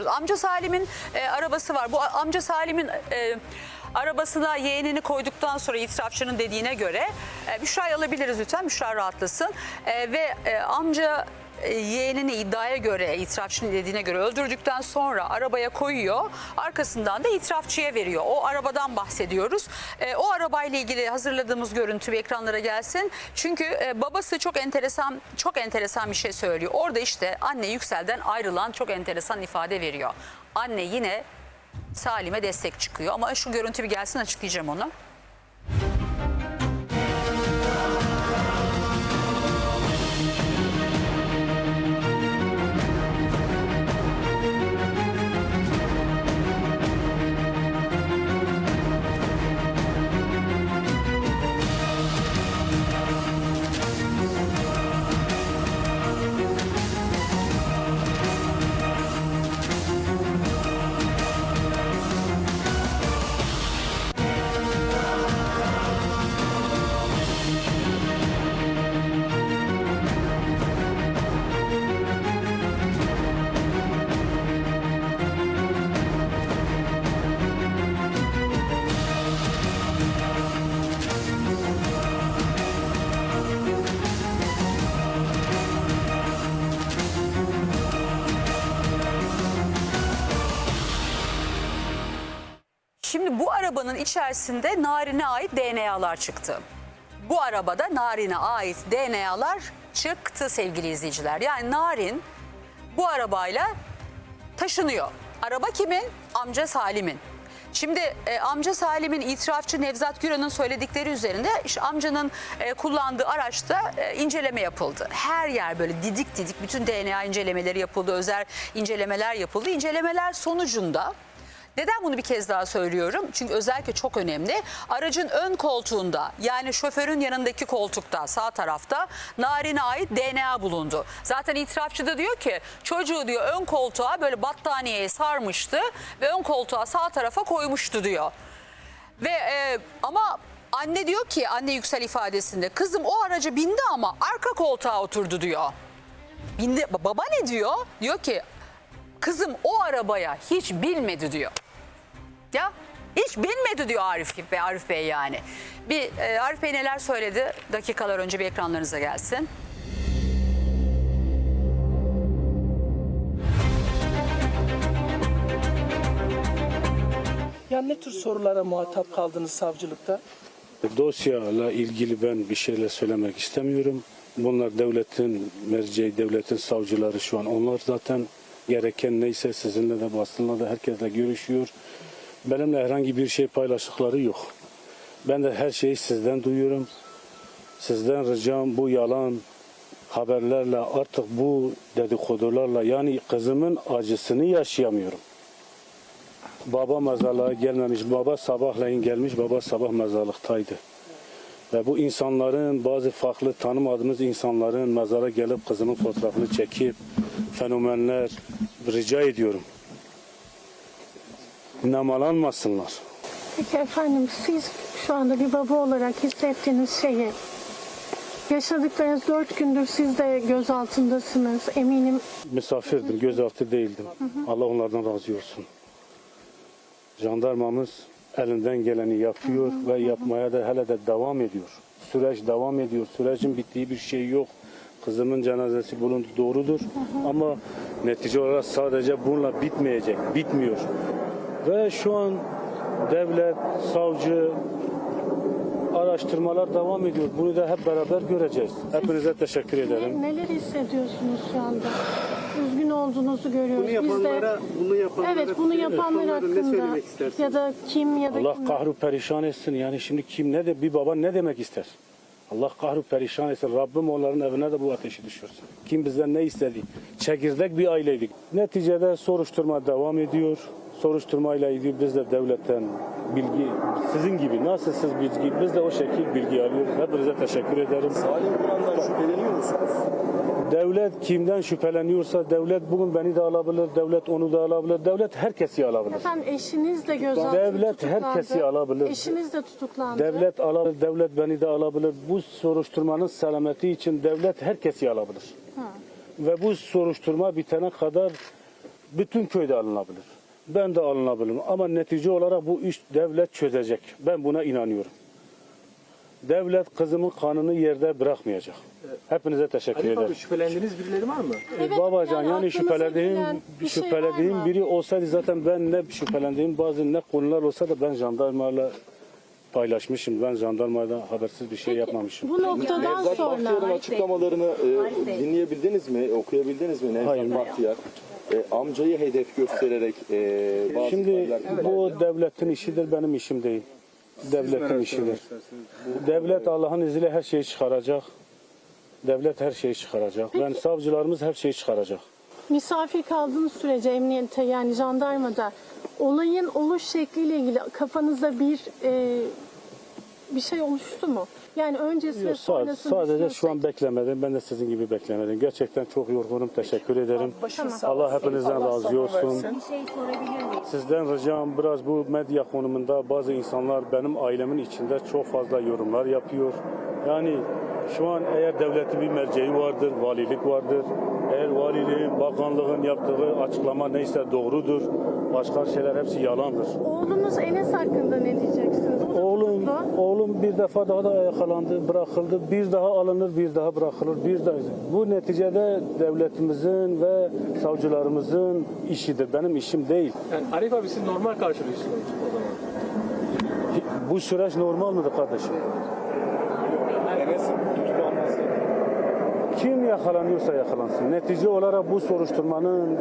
biliyoruz. Amca Salim'in e, arabası var. Bu amca Salim'in e, arabasına yeğenini koyduktan sonra itirafçının dediğine göre e, Büşra'yı alabiliriz lütfen. Büşra rahatlasın. E, ve e, amca yeğenini iddiaya göre, itirafçının dediğine göre öldürdükten sonra arabaya koyuyor. Arkasından da itirafçıya veriyor. O arabadan bahsediyoruz. E, o arabayla ilgili hazırladığımız görüntü ekranlara gelsin. Çünkü e, babası çok enteresan çok enteresan bir şey söylüyor. Orada işte anne Yüksel'den ayrılan çok enteresan ifade veriyor. Anne yine Salim'e destek çıkıyor. Ama şu görüntü bir gelsin açıklayacağım onu. Arabanın içerisinde Narin'e ait DNA'lar çıktı. Bu arabada Narin'e ait DNA'lar çıktı sevgili izleyiciler. Yani Narin bu arabayla taşınıyor. Araba kimin? Amca Salim'in. Şimdi e, amca Salim'in itirafçı Nevzat Güran'ın söyledikleri üzerinde işte amcanın e, kullandığı araçta e, inceleme yapıldı. Her yer böyle didik didik bütün DNA incelemeleri yapıldı, özel incelemeler yapıldı. İncelemeler sonucunda neden bunu bir kez daha söylüyorum? Çünkü özellikle çok önemli. Aracın ön koltuğunda yani şoförün yanındaki koltukta sağ tarafta Narin'e ait DNA bulundu. Zaten itirafçı da diyor ki çocuğu diyor ön koltuğa böyle battaniyeye sarmıştı ve ön koltuğa sağ tarafa koymuştu diyor. Ve e, ama anne diyor ki anne yüksel ifadesinde kızım o araca bindi ama arka koltuğa oturdu diyor. Bindi, baba ne diyor? Diyor ki kızım o arabaya hiç binmedi diyor. Ya hiç binmedi diyor Arif Bey, Arif Bey yani. Bir e, Arif Bey neler söyledi dakikalar önce bir ekranlarınıza gelsin. Ya ne tür sorulara muhatap kaldınız savcılıkta? Dosyayla ilgili ben bir şeyler söylemek istemiyorum. Bunlar devletin merceği, devletin savcıları şu an. Onlar zaten gereken neyse sizinle de basınla da herkesle görüşüyor. Benimle herhangi bir şey paylaştıkları yok. Ben de her şeyi sizden duyuyorum. Sizden ricam bu yalan haberlerle artık bu dedikodularla yani kızımın acısını yaşayamıyorum. Baba mezarlığa gelmemiş. Baba sabahleyin gelmiş. Baba sabah mezarlıktaydı. Ve bu insanların bazı farklı tanımadığımız insanların mezara gelip kızımın fotoğrafını çekip fenomenler rica ediyorum. Nemalanmasınlar. Peki efendim siz şu anda bir baba olarak hissettiğiniz şeyi yaşadıklarınız dört gündür siz de gözaltındasınız. Eminim Misafirdim, gözaltı değildim. Allah onlardan razı olsun. Jandarmamız elinden geleni yapıyor ve yapmaya da hele de devam ediyor. Süreç devam ediyor. Sürecin bittiği bir şey yok. Kızımın cenazesi bulundu doğrudur. Ama netice olarak sadece bununla bitmeyecek. Bitmiyor. Ve şu an devlet, savcı, araştırmalar devam ediyor. Bunu da hep beraber göreceğiz. Hepinize teşekkür ederim. neler hissediyorsunuz şu anda? Üzgün olduğunuzu görüyoruz. Bunu yapanlara, Biz de bunu yapanlara, Evet bunu yapanlar ne hakkında söylemek istersiniz? ya da kim ya da Allah kim kahru perişan etsin. Yani şimdi kim ne de bir baba ne demek ister? Allah kahru perişan etsin. Rabbim onların evine de bu ateşi düşürsün. Kim bizden ne istedi? Çekirdek bir aileydik. Neticede soruşturma devam ediyor. Soruşturmayla ilgili biz de devletten bilgi, sizin gibi nasıl siz bilgi, biz de o şekil bilgi alıyoruz. Hepinize teşekkür ederim. Salim Kur'an'dan şüpheleniyor musunuz? Devlet kimden şüpheleniyorsa devlet bugün beni de alabilir, devlet onu da alabilir, devlet herkesi alabilir. Efendim eşiniz de gözaltı Devlet tutuklandı. herkesi alabilir. Eşiniz de tutuklandı. Devlet alabilir, devlet beni de alabilir. Bu soruşturmanın selameti için devlet herkesi alabilir. Ve bu soruşturma bitene kadar Bütün köyde alınabilir. Ben de alınabilirim. Ama netice olarak bu iş devlet çözecek. Ben buna inanıyorum. Devlet kızımın kanını yerde bırakmayacak. Hepinize teşekkür abi ederim. şüphelendiğiniz birileri var mı? Evet, Babacan yani yani, şüphelediğim bir şey şüphelediğim biri olsaydı zaten ben ne şüphelendiğim bazı ne konular olsa da ben jandarmayla paylaşmışım. Ben jandarmayla habersiz bir şey yapmamışım. Bu noktadan Nevzat Bahtiyar'ın sonra açıklamalarını e, dinleyebildiniz mi? Okuyabildiniz mi Nevzat Hayır. Bahtiyar? E, amcayı hedef göstererek e, bazı Şimdi ifadeler bu devletin işidir, benim işim değil. Devletin işidir. Devlet Allah'ın izniyle her şeyi çıkaracak. Devlet her şeyi çıkaracak. Ben savcılarımız her şeyi çıkaracak. Misafir kaldığınız sürece emniyette yani jandarmada olayın oluş şekliyle ilgili kafanızda bir e, bir şey oluştu mu? Yani öncesi ve Yok, sadece, sadece şu an beklemedim. Ben de sizin gibi beklemedim. Gerçekten çok yorgunum. Teşekkür ederim. Başın sağ Allah olsun. hepinizden Allah razı sabır olsun. versin. Bir şey sorabilir miyim? Sizden ricam biraz bu medya konumunda bazı insanlar benim ailemin içinde çok fazla yorumlar yapıyor. Yani şu an eğer devletin bir merceği vardır, valilik vardır. Eğer valiliğin, bakanlığın yaptığı açıklama neyse doğrudur. Başka şeyler hepsi yalandır. Oğlunuz Enes hakkında ne diyeceksiniz? O da Oğlum, tutuklu. oğlum bir defa daha da yakalandı, bırakıldı. Bir daha alınır, bir daha bırakılır. Bir daha. Bu neticede devletimizin ve savcılarımızın işidir. Benim işim değil. Yani Arif abi siz normal karşılıyorsunuz o zaman. Bu süreç normal midir kardeşim? Tutuklanması. Kim yakalanıyorsa yakalansın. Netice olarak bu soruşturmanın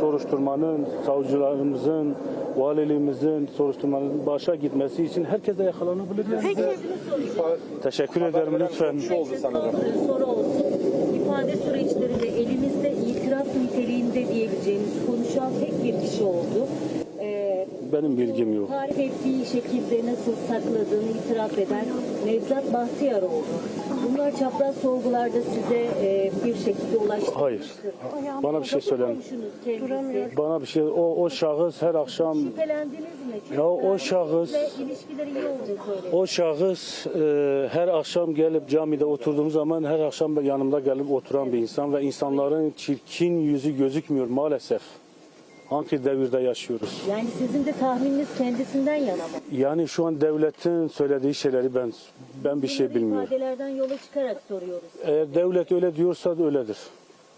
soruşturmanın, savcılarımızın, valiliğimizin soruşturmanın başa gitmesi için herkes de yakalanabilir. yani. Peki Teşekkür ederim lütfen. Şu oldu sanırım. Soru olsun. İfade süreçlerinde elimizde itiraf niteliğinde diyebileceğimiz konuşan tek bir kişi oldu. Benim bilgim yok. tarif ettiği şekilde nasıl sakladığını itiraf eden Nevzat Bahtiyar oldu. Bunlar çapraz sorgularda size e, bir şekilde ulaştı. Hayır. Bana bir şey söyleyin. Bana bir şey o o şahıs her akşam Şüphelendiniz mi? Çünkü Ya o şahıs- ilişkileri iyi o şahıs e, her akşam gelip camide oturduğum zaman her akşam yanımda gelip oturan bir insan ve insanların çirkin yüzü gözükmüyor maalesef. Hangi devirde yaşıyoruz? Yani sizin de tahmininiz kendisinden yana mı? Yani şu an devletin söylediği şeyleri ben ben bir şey Bunları bilmiyorum. ifadelerden yola çıkarak soruyoruz. Eğer devlet öyle diyorsa da öyledir.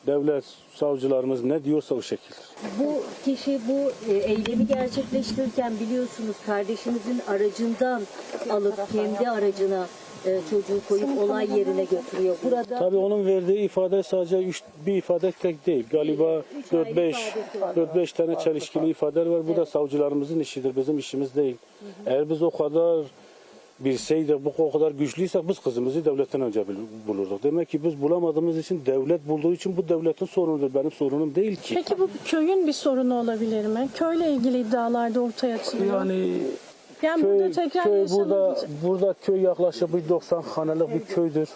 Devlet, savcılarımız ne diyorsa o şekildir. Bu kişi bu e, eylemi gerçekleştirirken biliyorsunuz kardeşinizin aracından alıp kendi aracına e, çocuğu koyup olay yerine götürüyor. Burada Tabii onun verdiği ifade sadece üç, bir ifade tek değil. Galiba Üç ayrı 4-5 ifadesi var. 4-5 tane çelişkili ifadeler var. Bu da savcılarımızın işidir. Bizim işimiz değil. Eğer biz o kadar bilseydik, bu o kadar güçlüysek biz kızımızı devletten önce bul- bulurduk. Demek ki biz bulamadığımız için devlet bulduğu için bu devletin sorunudur. Benim sorunum değil ki. Peki bu köyün bir sorunu olabilir mi? Köyle ilgili iddialar da ortaya atılıyor. Yani Yani burada köy, tekrar köy burada burada köy yaklaşık bir 90 hanelik bir köydür.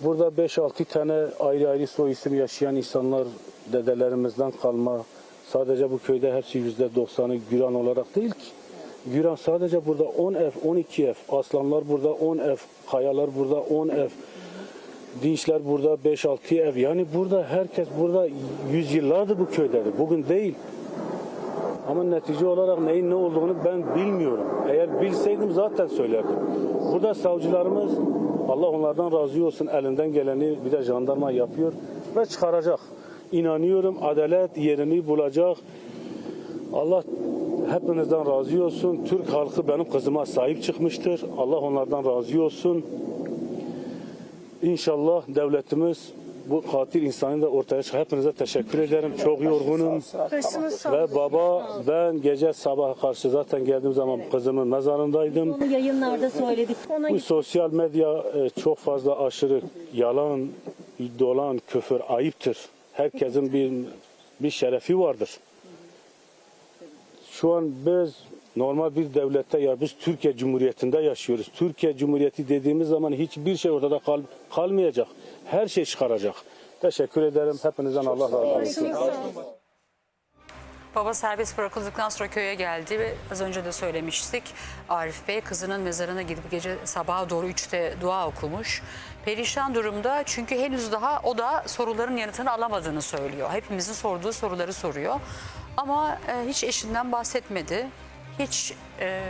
Burada 5-6 tane ayrı ayrı soy isim yaşayan insanlar dedelerimizden kalma. Sadece bu köyde hepsi %90'ı Güran olarak değil ki. Güran sadece burada 10 ev, 12 ev. Aslanlar burada 10 ev. Kayalar burada 10 ev. Dinçler burada 5-6 ev. Yani burada herkes burada yüzyıllardır bu köydedir. Bugün değil. Ama netice olarak neyin ne olduğunu ben bilmiyorum. Eğer bilseydim zaten söylerdim. Burada savcılarımız Allah onlardan razı olsun elinden geleni bir de jandarma yapıyor ve çıkaracak. İnanıyorum adalet yerini bulacak. Allah hepinizden razı olsun. Türk halkı benim kızıma sahip çıkmıştır. Allah onlardan razı olsun. İnşallah devletimiz bu katil insanı da ortaya çıkar. Hepinize teşekkür ederim. Çok yorgunum. Başınız sağ Ve baba ben gece sabaha karşı zaten geldiğim zaman kızımın mezarındaydım. onu yayınlarda söyledik. Ona Bu sosyal medya e, çok fazla aşırı yalan, dolan, küfür ayıptır. Herkesin bir bir şerefi vardır. Şu an biz normal bir devlette ya biz Türkiye Cumhuriyeti'nde yaşıyoruz. Türkiye Cumhuriyeti dediğimiz zaman hiçbir şey ortada kal, kalmayacak. Her şey çıkaracak. Teşekkür ederim. Hepinizden Allah razı olsun. Baba serbest bırakıldıktan sonra köye geldi ve az önce de söylemiştik. Arif Bey kızının mezarına gidip gece sabaha doğru 3'te dua okumuş. Perişan durumda çünkü henüz daha o da soruların yanıtını alamadığını söylüyor. Hepimizin sorduğu soruları soruyor. Ama e, hiç eşinden bahsetmedi. Hiç e,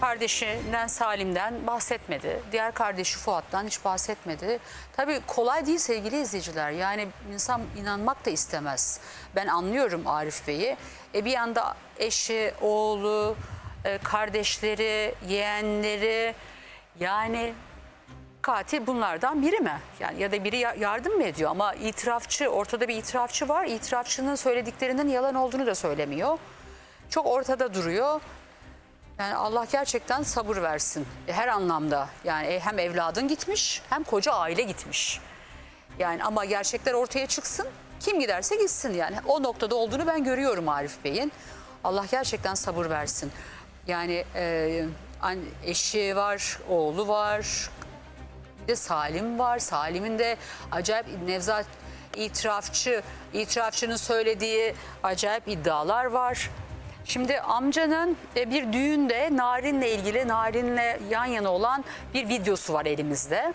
kardeşinden Salim'den bahsetmedi. Diğer kardeşi Fuat'tan hiç bahsetmedi. Tabii kolay değil sevgili izleyiciler. Yani insan inanmak da istemez. Ben anlıyorum Arif Bey'i. E bir yanda eşi, oğlu, e, kardeşleri, yeğenleri yani katil bunlardan biri mi? Yani ya da biri ya- yardım mı ediyor ama itirafçı ortada bir itirafçı var. İtirafçının söylediklerinin yalan olduğunu da söylemiyor. Çok ortada duruyor. Yani Allah gerçekten sabır versin. E, Her anlamda. Yani e, hem evladın gitmiş hem koca aile gitmiş. Yani ama gerçekler ortaya çıksın. Kim giderse gitsin yani. O noktada olduğunu ben görüyorum Arif Bey'in. Allah gerçekten sabır versin. Yani e, eşi var, oğlu var, bir de Salim var. Salim'in de acayip Nevzat itirafçı, itirafçının söylediği acayip iddialar var. Şimdi amcanın e, bir düğünde Narin'le ilgili, Narin'le yan yana olan bir videosu var elimizde.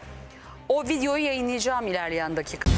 O videoyu yayınlayacağım ilerleyen dakika.